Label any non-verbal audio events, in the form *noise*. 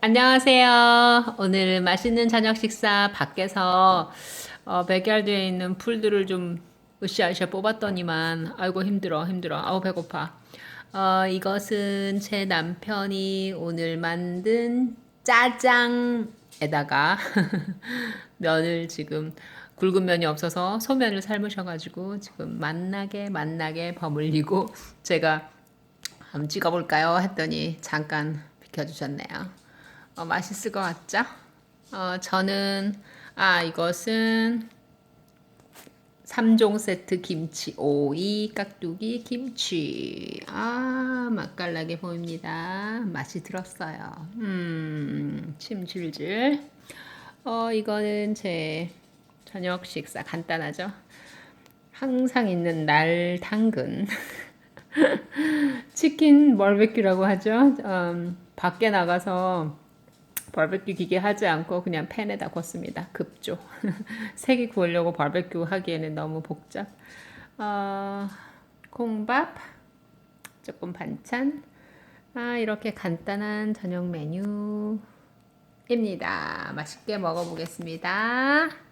안녕하세요. 오늘은 맛있는 저녁 식사 밖에서 어, 백야드에 있는 풀들을 좀 으쌰으쌰 뽑았더니만 아이고 힘들어 힘들어 아우 배고파. 어, 이것은 제 남편이 오늘 만든 짜장에다가 *laughs* 면을 지금 굵은 면이 없어서 소면을 삶으셔가지고 지금 맛나게 맛나게 버물리고 제가 한번 찍어볼까요? 했더니 잠깐 비켜주셨네요. 어, 맛있을 것 같죠? 어, 저는 아 이것은 3종 세트 김치. 오이 깍두기 김치. 아 맛깔나게 보입니다. 맛이 들었어요. 음 침 줄줄 어 이거는 제 저녁 식사. 간단하죠? 항상 있는 날 당근. *laughs* 치킨 버베큐라고 하죠? 음, 밖에 나가서 바베큐 기계 하지 않고 그냥 팬에다 굽습니다. 급조. *laughs* 색이 구우려고 바베큐 하기에는 너무 복잡. 어, 콩밥, 조금 반찬. 아, 이렇게 간단한 저녁 메뉴입니다. 맛있게 먹어보겠습니다.